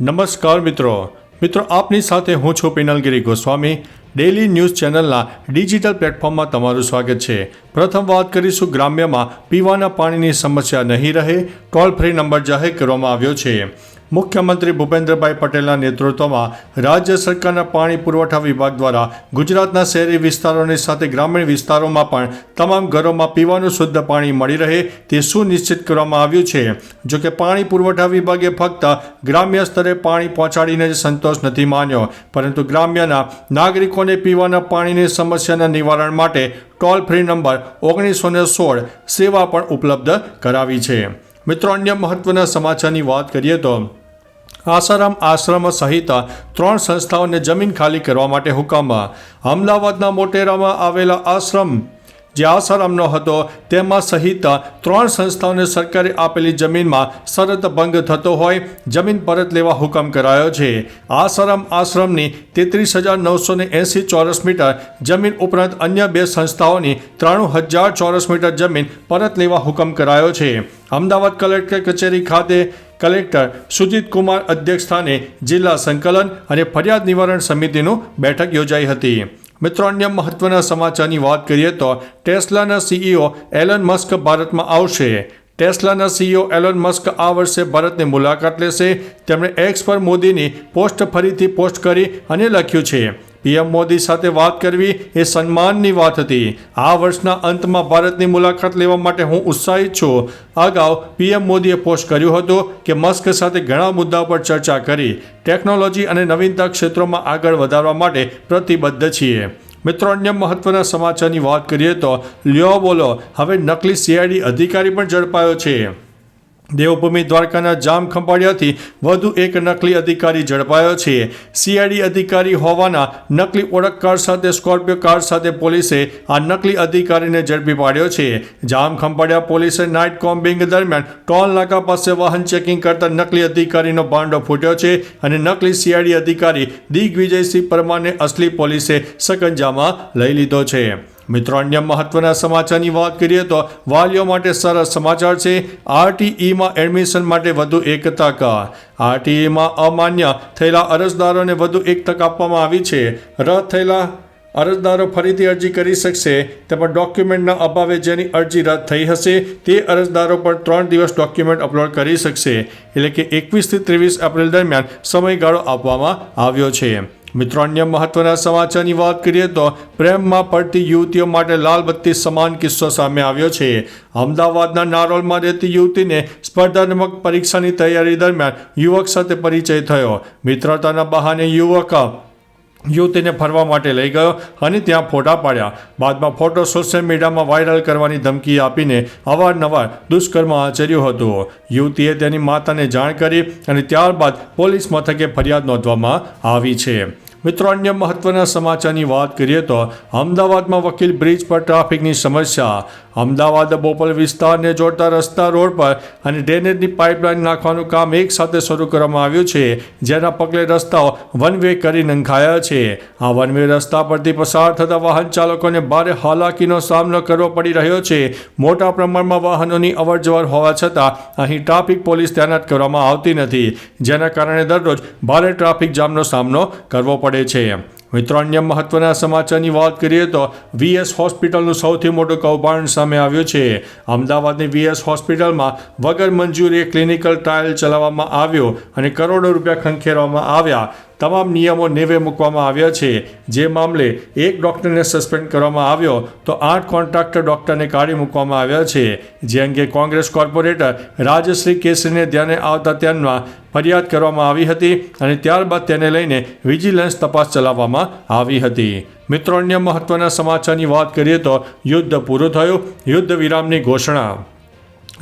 નમસ્કાર મિત્રો. મિત્રો, આપની સાથે હું છું પિનલગીરી ગોસ્વામી. ડેલી ન્યૂઝ ચેનલના ડિજિટલ પ્લેટફોર્મમાં તમારું સ્વાગત છે. પ્રથમ વાત કરીશું, ગ્રામ્યમાં પીવાના પાણીની સમસ્યા નહીં રહે ટોલ ફ્રી નંબર જાહેર કરવામાં આવ્યો છે. મુખ્યમંત્રી ભૂપેન્દ્રભાઈ પટેલના નેતૃત્વમાં રાજ્ય સરકારના પાણી પુરવઠા વિભાગ દ્વારા ગુજરાતના શહેરી વિસ્તારોની સાથે ગ્રામીણ વિસ્તારોમાં પણ તમામ ઘરોમાં પીવાનું શુદ્ધ પાણી મળી રહે તે સુનિશ્ચિત કરવામાં આવ્યું છે. જો કે પાણી પુરવઠા વિભાગે ફક્ત ગ્રામ્ય સ્તરે પાણી પહોંચાડીને જ સંતોષ નથી માન્યો, પરંતુ ગ્રામ્યના નાગરિકોને પીવાના પાણીની સમસ્યાના નિવારણ માટે ટોલ ફ્રી નંબર ઓગણીસો ને સોળ સેવા પણ ઉપલબ્ધ કરાવી છે. મિત્રો, અન્ય મહત્વના સમાચારની વાત કરીએ તો આસારામ આશ્રમ સહિત ત્રણ સંસ્થાઓને જમીન ખાલી કરવા માટે હુકમ. અમદાવાદના મોટેરામાં આવેલા આશ્રમ જે આસારામનો હતો, તેમાં સહિત ત્રણ સંસ્થાઓને સરકારે આપેલી જમીનમાં શરત ભંગ થતો હોય, જમીન પરત લેવા હુકમ કરાયો છે. આસારામ આશ્રમની તેત્રીસ હજાર નવસો ને એંસી ચોરસ મીટર જમીન ઉપરાંત અન્ય બે સંસ્થાઓની ત્રાણું હજાર ચોરસ મીટર જમીન પરત લેવા હુકમ કરાયો છે. અમદાવાદ કલેક્ટર કચેરી ખાતે કલેક્ટર સુજીત કુમાર અધ્યક્ષ સ્થાને જિલ્લા સંકલન અને ફરિયાદ નિવારણ સમિતિનું બેઠક યોજાઈ હતી. મિત્રો, અન્ય મહત્વના સમાચારની વાત કરીએ તો ટેસ્લાના સીઈઓ એલન મસ્ક ભારતમાં આવશે. ટેસ્લાના સીઈઓ એલન મસ્ક આ વર્ષે ભારતની મુલાકાત લેશે. તેમણે એક્સ પર મોદીની પોસ્ટ ફરીથી પોસ્ટ કરી અને લખ્યું છે, પીએમ મોદી સાથે વાત કરવી એ સન્માનની વાત હતી. આ વર્ષના અંતમાં ભારતની મુલાકાત લેવા માટે હું ઉત્સાહિત છું. અગાઉ પીએમ મોદીએ પોસ્ટ કર્યું હતું કે મસ્ક સાથે ઘણા મુદ્દા પર ચર્ચા કરી. ટેકનોલોજી અને નવીનતા ક્ષેત્રોમાં આગળ વધારવા માટે પ્રતિબદ્ધ છીએ. મિત્રો, અન્ય મહત્વના સમાચારની વાત કરીએ તો લ્યો બોલો. હવે નકલી સીઆઈડી અધિકારી પણ ઝડપાયો છે. દેવભૂમિ દ્વારકાના જામ ખંભાળિયાથી વધુ એક નકલી અધિકારી ઝડપાયો છે. સીઆઈડી અધિકારી હોવાના નકલી ઓળખ કાર્ડ સાથે સ્કોર્પિયો કાર સાથે પોલીસે આ નકલી અધિકારીને ઝડપી પાડ્યો છે. જામ ખંભાળિયા પોલીસે નાઇટ કોમ્બિંગ દરમિયાન ટોલ નાકા પાસે વાહન ચેકિંગ કરતા નકલી અધિકારીનો ભાંડો ફૂટ્યો છે અને નકલી સીઆઈડી અધિકારી દિગ્વિજયસિંહ પરમારને અસલી પોલીસે સકંજામાં લઈ લીધો છે. મિત્રો, અન્ય મહત્વના સમાચારની વાત કરીએ તો વાલીઓ માટે સરસ સમાચાર છે, આરટીઈમાં એડમિશન માટે વધુ એક તક આરટીઈમાં અમાન્ય થયેલા અરજદારોને વધુ એક તક આપવામાં આવી છે. રદ થયેલા અરજદારો ફરીથી અરજી કરી શકશે તેમાં ડોક્યુમેન્ટના અભાવે જેની અરજી રદ થઈ હશે, તે અરજદારો પર ત્રણ દિવસ ડોક્યુમેન્ટ અપલોડ કરી શકશે. એટલે કે એકવીસથી ત્રેવીસ એપ્રિલ દરમિયાન સમયગાળો આપવામાં આવ્યો છે. મિત્રો, અન્ય મહત્વના સમાચારની વાત કરીએ તો પ્રેમમાં પડતી યુવતીઓ માટે લાલ બત્તી સમાન કિસ્સો સામે આવ્યો છે. અમદાવાદના નારોલમાં રહેતી યુવતીને સ્પર્ધાત્મક પરીક્ષાની તૈયારી દરમિયાન યુવક સાથે પરિચય થયો. મિત્રતાના બહાને યુવક યુવતીને ફરવા માટે લઈ ગયો અને ત્યાં ફોટા પાડ્યા. બાદમાં ફોટો સોશિયલ મીડિયામાં વાયરલ કરવાની ધમકી આપીને અવારનવાર દુષ્કર્મ આચર્યું હતું. યુવતીએ તેની માતાને જાણ કરી અને ત્યારબાદ પોલીસ મથકે ફરિયાદ નોંધવામાં આવી છે. મિત્રો, અન્ય મહત્વના સમાચારની વાત કરીએ તો અમદાવાદમાં વકીલ બ્રિજ પર ટ્રાફિકની સમસ્યા. અમદાવાદ બોપલ વિસ્તારને જોડતા રસ્તા રોડ પર અને ડ્રેનેજની પાઇપલાઇન નાખવાનું કામ એક સાથે શરૂ કરવામાં આવ્યું છે, જેના પગલે રસ્તાઓ વન વે કરી નંખાયા છે. આ વન વે રસ્તા પરથી પસાર થતા વાહન ચાલકોને ભારે હાલાકીનો સામનો કરવો પડી રહ્યો છે. મોટા પ્રમાણમાં વાહનોની અવરજવર હોવા છતાં અહીં ટ્રાફિક પોલીસ તૈનાત કરવામાં આવતી નથી, જેના કારણે દરરોજ ભારે ટ્રાફિક જામનો સામનો કરવો પડે છે. મિત્રો અન્ય મહત્વના સમાચારની વાત કરીએ તો વીએસ હોસ્પિટલનું સૌથી મોટું કૌભાંડ સામે આવ્યું છે. અમદાવાદની વીએસ હોસ્પિટલમાં વગર મંજૂરીએ ક્લિનિકલ ટ્રાયલ ચલાવવામાં આવ્યો અને કરોડો રૂપિયા ખંખેરવામાં આવ્યા. તમામ નિયમો નેવે મૂકવામાં આવ્યા છે. જે મામલે એક ડૉક્ટરને સસ્પેન્ડ કરવામાં આવ્યો તો આઠ કોન્ટ્રાક્ટર ડૉક્ટરને કાઢી મૂકવામાં આવ્યા છે. જે અંગે કોંગ્રેસ કોર્પોરેટર રાજશ્રી કેસરીને ધ્યાને આવતા ત્યાંમાં ફરિયાદ કરવામાં આવી હતી અને ત્યારબાદ તેને લઈને વિજિલન્સ તપાસ ચલાવવામાં આવી હતી. મિત્રો, અન્ય મહત્વના સમાચારની વાત કરીએ તો યુદ્ધ પૂરું થયું. યુદ્ધ વિરામની ઘોષણા.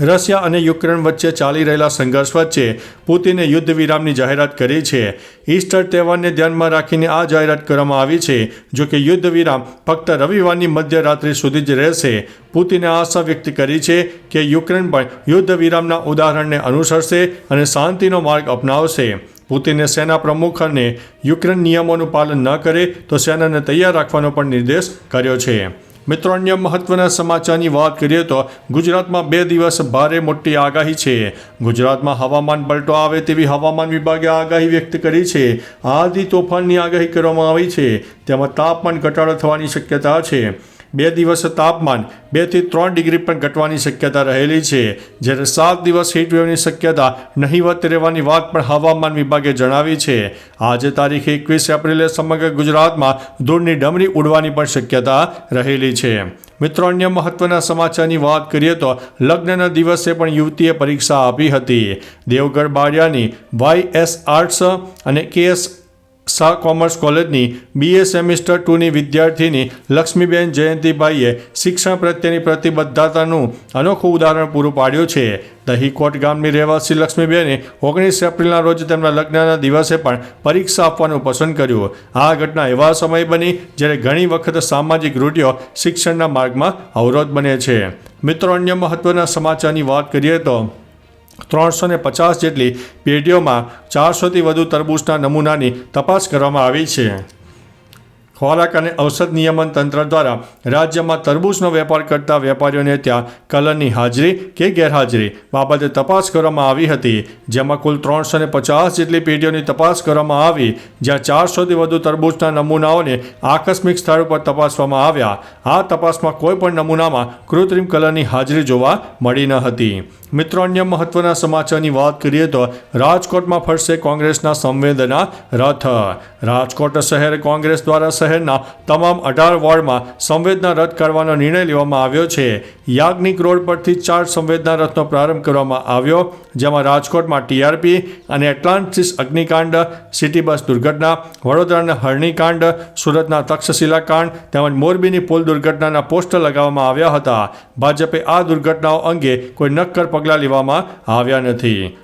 રશિયા અને યુક્રેન વચ્ચે ચાલી રહેલા સંઘર્ષ વચ્ચે પુતિને યુદ્ધ વિરામની જાહેરાત કરી છે. ઈસ્ટર તહેવારને ધ્યાનમાં રાખીને આ જાહેરાત કરવામાં આવી છે, જો કે યુદ્ધ વિરામ ફક્ત રવિવારની મધ્યરાત્રિ સુધી જ રહેશે. પુતિને આશા વ્યક્ત કરી છે કે યુક્રેન પણ યુદ્ધ વિરામના ઉદાહરણને અનુસરશે અને શાંતિનો માર્ગ અપનાવશે. પુતિને સેના પ્રમુખ અને યુક્રેન નિયમોનું પાલન ન કરે તો સેનાને તૈયાર રાખવાનો પણ નિર્દેશ કર્યો છે. મિત્રો, અન્ય મહત્વના સમાચારની વાત કરીએ તો ગુજરાતમાં બે દિવસ ભારે મોટી આગાહી છે. ગુજરાતમાં હવામાન પલટો આવે તેવી હવામાન વિભાગે આગાહી વ્યક્ત કરી છે. આધી તોફાનની આગાહી કરવામાં આવી છે. તેમાં તાપમાન ઘટાડો થવાની શક્યતા છે. બે દિવસ તાપમાન બેથી ત્રણ ડિગ્રી પણ ઘટવાની શક્યતા રહેલી છે. જ્યારે સાત દિવસ હીટવેવની શક્યતા નહીવત રહેવાની વાત પણ હવામાન વિભાગે જણાવી છે. આજે તારીખ એકવીસ એપ્રિલે સમગ્ર ગુજરાતમાં ધૂળની ડમરી ઉડવાની પણ શક્યતા રહેલી છે. મિત્રો, અન્ય મહત્વના સમાચારની વાત કરીએ તો લગ્નના દિવસે પણ યુવતીએ પરીક્ષા આપી હતી. દેવગઢ બાળિયાની વાય એસ આર્ટ્સ અને કે એસ શાહ કોમર્સ કોલેજની બીએ સેમિસ્ટર ટુની વિદ્યાર્થીની લક્ષ્મીબેન જયંતિભાઈએ શિક્ષણ પ્રત્યેની પ્રતિબદ્ધતાનું અનોખું ઉદાહરણ પૂરું પાડ્યું છે. દહીકોટ ગામની રહેવાસી લક્ષ્મીબેને ઓગણીસ એપ્રિલના રોજ તેમના લગ્નના દિવસે પણ પરીક્ષા આપવાનું પસંદ કર્યું. આ ઘટના એવા સમય બની જ્યારે ઘણી વખત સામાજિક રૂઢિઓ શિક્ષણના માર્ગમાં અવરોધ બને છે. મિત્રો, અન્ય મહત્વના સમાચારની વાત કરીએ તો ત્રણસો ને પચાસ જેટલી પેઢીઓમાં ચારસોથી વધુ તરબૂચના નમૂનાની તપાસ કરવામાં આવી છે. ખોરાક અને ઔષધ નિયમન તંત્ર દ્વારા રાજ્યમાં તરબૂચનો વેપાર કરતા વેપારીઓને ત્યાં કલરની હાજરી કે ગેરહાજરી બાબતે તપાસ કરવામાં આવી હતી, જેમાં કુલ ત્રણસો ને પચાસ જેટલી પેઢીઓની તપાસ કરવામાં આવી, જ્યાં ચારસોથી વધુ તરબૂચના નમૂનાઓને આકસ્મિક સ્થળ પર તપાસવામાં આવ્યા. આ તપાસમાં કોઈ પણ નમૂનામાં કૃત્રિમ કલરની હાજરી જોવા મળી ન હતી. મિત્રો, અન્ય મહત્વના સમાચારની વાત કરીએ તો રાજકોટમાં ફરશે કોંગ્રેસના સંવેદના રથ. રાજકોટ શહેર કોંગ્રેસ દ્વારા શહેરના તમામ અઢાર વોર્ડમાં સંવેદના રથ કરવાનો નિર્ણય લેવામાં આવ્યો છે. યાજ્ઞિક રોડ પરથી ચાર સંવેદના રથનો પ્રારંભ કરવામાં આવ્યો, જેમાં રાજકોટમાં ટીઆરપી અને એટલાન્ટિસ અગ્નિકાંડ, સિટી બસ દુર્ઘટના, વડોદરાના હરણીકાંડ, સુરતના તક્ષશિલા કાંડ તેમજ મોરબીની પુલ દુર્ઘટનાના પોસ્ટર લગાવવામાં આવ્યા હતા. ભાજપે આ દુર્ઘટનાઓ અંગે કોઈ નક્કર પગલાં લેવામાં આવ્યા નથી.